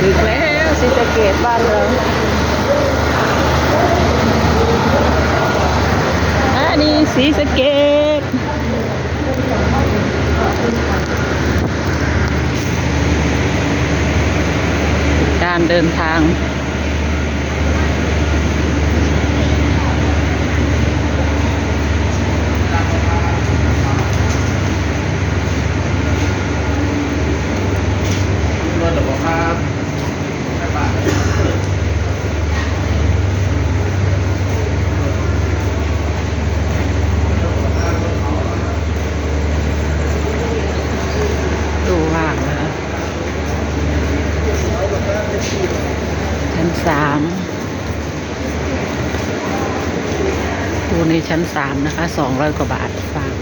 ถึงแล้วศรีสะเกดบ้านเราอันนี้ศรีสะเกดการเดินทางรถหรือเปล่าครับไม่ป่ะ ดูว่างนะคะชั้น สามดูในชั้นสามนะคะสองร้อยกว่าบาทฝาก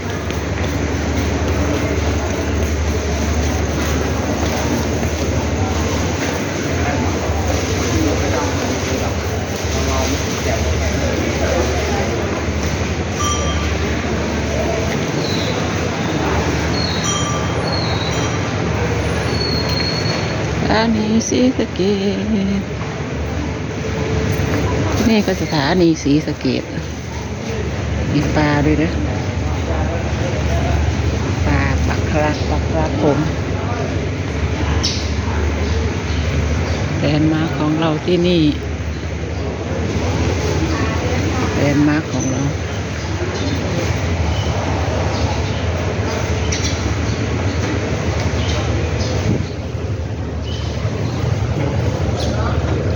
อันนี้สีสะเกต นี่ก็สถานีสีสะเกตมีปลาด้วยนะปลาปักคลักปักคลักผมแลนด์มาร์คของเราที่นี่แลนด์มาร์คของเรา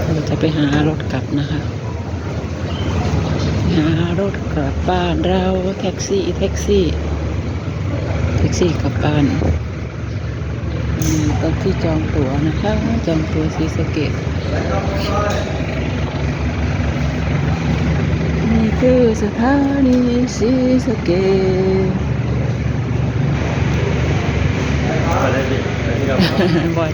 เราจะไปหารถกลับนะคะ รถกลับบ้านเราแท็กซี่แท็กซี่ แท็กซี่กลับบ้านนี่ตอนที่จองตั๋วนะคะจองตั๋วสีสะเกตนี่คือสถานีสีสะเกตไปเลยพี่ไปที่เราบอย